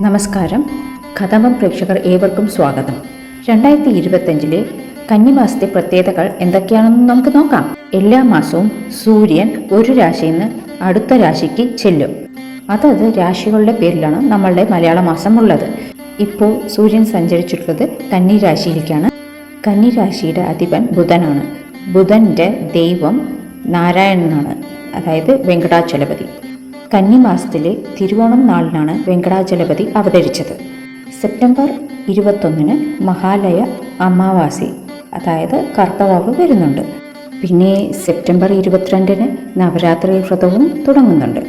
നമസ്കാരം. കഥമം പ്രേക്ഷകർ ഏവർക്കും സ്വാഗതം. രണ്ടായിരത്തി ഇരുപത്തഞ്ചിലെ കന്നിമാസത്തെ പ്രത്യേകതകൾ എന്തൊക്കെയാണെന്ന് നമുക്ക് നോക്കാം. എല്ലാ മാസവും സൂര്യൻ ഒരു രാശിയിൽ നിന്ന് അടുത്ത രാശിക്ക് ചെല്ലും. അതത് രാശികളുടെ പേരിലാണ് നമ്മളുടെ മലയാള മാസം ഉള്ളത് ഇപ്പോൾ സൂര്യൻ സഞ്ചരിച്ചിട്ടുള്ളത് കന്നി രാശിയിലേക്കാണ് കന്നി രാശിയുടെ അധിപൻ ബുധനാണ്. ബുധന്റെ ദൈവം നാരായണനാണ്. അതായത് വെങ്കടാചലപതി. കന്നിമാസത്തിലെ തിരുവോണം നാളിനാണ് വെങ്കടാചലപതി അവതരിച്ചത്. സെപ്റ്റംബർ ഇരുപത്തൊന്നിന് മഹാലയ അമാവാസി അതായത് കർത്തവാവ് വരുന്നുണ്ട്. പിന്നെ സെപ്റ്റംബർ ഇരുപത്തിരണ്ടിന് നവരാത്രി വ്രതവും തുടങ്ങുന്നുണ്ട്.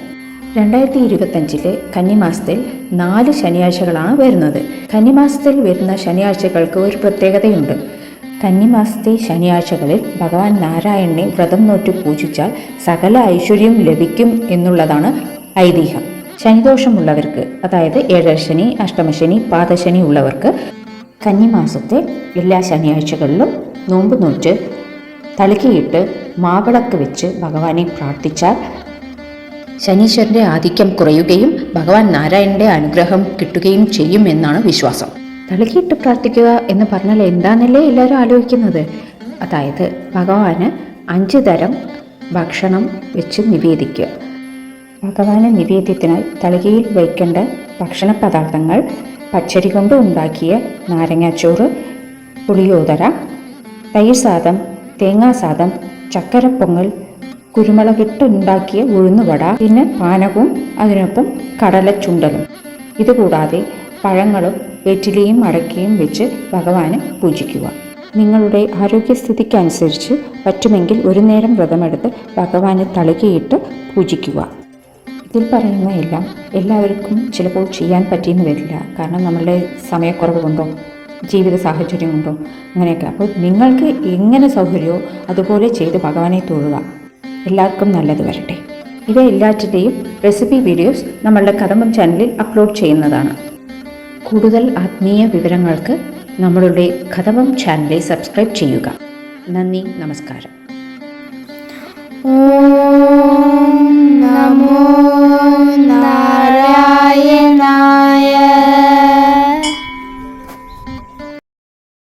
രണ്ടായിരത്തി ഇരുപത്തഞ്ചിലെ കന്നിമാസത്തിൽ നാല് ശനിയാഴ്ചകളാണ് വരുന്നത്. കന്നിമാസത്തിൽ വരുന്ന ശനിയാഴ്ചകൾക്ക് ഒരു പ്രത്യേകതയുണ്ട്. കന്നിമാസത്തെ ശനിയാഴ്ചകളിൽ ഭഗവാൻ നാരായണനെ വ്രതം നോറ്റ് പൂജിച്ചാൽ സകല ഐശ്വര്യം ലഭിക്കും എന്നുള്ളതാണ് ഐതിഹ്യം. ശനിദോഷമുള്ളവർക്ക് അതായത് ഏഴരശനി അഷ്ടമശനി പാദശനി ഉള്ളവർക്ക് കന്നിമാസത്തെ എല്ലാ ശനിയാഴ്ചകളിലും നോമ്പ് നോറ്റ് തളികയിട്ട് മാവിളക്ക് വെച്ച് ഭഗവാനെ പ്രാർത്ഥിച്ചാൽ ശനീശ്വരന്റെ ആധിക്യം കുറയുകയും ഭഗവാൻ നാരായണന്റെ അനുഗ്രഹം കിട്ടുകയും ചെയ്യും എന്നാണ് വിശ്വാസം. തളികിയിട്ട് പ്രാർത്ഥിക്കുക എന്ന് പറഞ്ഞാൽ എന്താണെന്നല്ലേ എല്ലാവരും ആലോചിക്കുന്നത്? അതായത് ഭഗവാന് അഞ്ച് തരം ഭക്ഷണം വെച്ച് നിവേദിക്കുക. ഭഗവാന് നിവേദ്യത്തിനായി തളികയിൽ വയ്ക്കേണ്ട ഭക്ഷണ പദാർത്ഥങ്ങൾ പച്ചരി കൊണ്ട് ഉണ്ടാക്കിയ നാരങ്ങാച്ചോറ് പുളിയോദര തൈര് സാദം തേങ്ങാ സാദം ചക്കരപ്പൊങ്ങൽ കുരുമുളക് ഉണ്ടാക്കിയ ഉഴുന്നുവട പിന്നെ പാനകവും അതിനൊപ്പം കടലച്ചുണ്ടലും. ഇതുകൂടാതെ പഴങ്ങളും വെറ്റിലയും അടക്കയും വെച്ച് ഭഗവാന് പൂജിക്കുക. നിങ്ങളുടെ ആരോഗ്യസ്ഥിതിക്കനുസരിച്ച് പറ്റുമെങ്കിൽ ഒരു നേരം വ്രതമെടുത്ത് ഭഗവാന് തളികയിട്ട് പൂജിക്കുക. ഇതിൽ പറയുന്ന എല്ലാം എല്ലാവർക്കും ചിലപ്പോൾ ചെയ്യാൻ പറ്റിയെന്ന് വരില്ല. കാരണം നമ്മളുടെ സമയക്കുറവ് കൊണ്ടോ ജീവിത സാഹചര്യം കൊണ്ടോ അങ്ങനെയൊക്കെ. അപ്പോൾ നിങ്ങൾക്ക് എങ്ങനെ സൗകര്യമോ അതുപോലെ ചെയ്ത് ഭഗവാനെ തൊഴുക. എല്ലാവർക്കും നല്ലത് വരട്ടെ. ഇവ എല്ലാറ്റിന്റെയും റെസിപ്പി വീഡിയോസ് നമ്മളുടെ കദമ്പം ചാനലിൽ അപ്ലോഡ് ചെയ്യുന്നതാണ്. കൂടുതൽ ആത്മീയ വിവരങ്ങൾക്ക് നമ്മളുടെ കഥമം ചാനലിൽ സബ്സ്ക്രൈബ് ചെയ്യുക. നന്ദി നമസ്കാരം.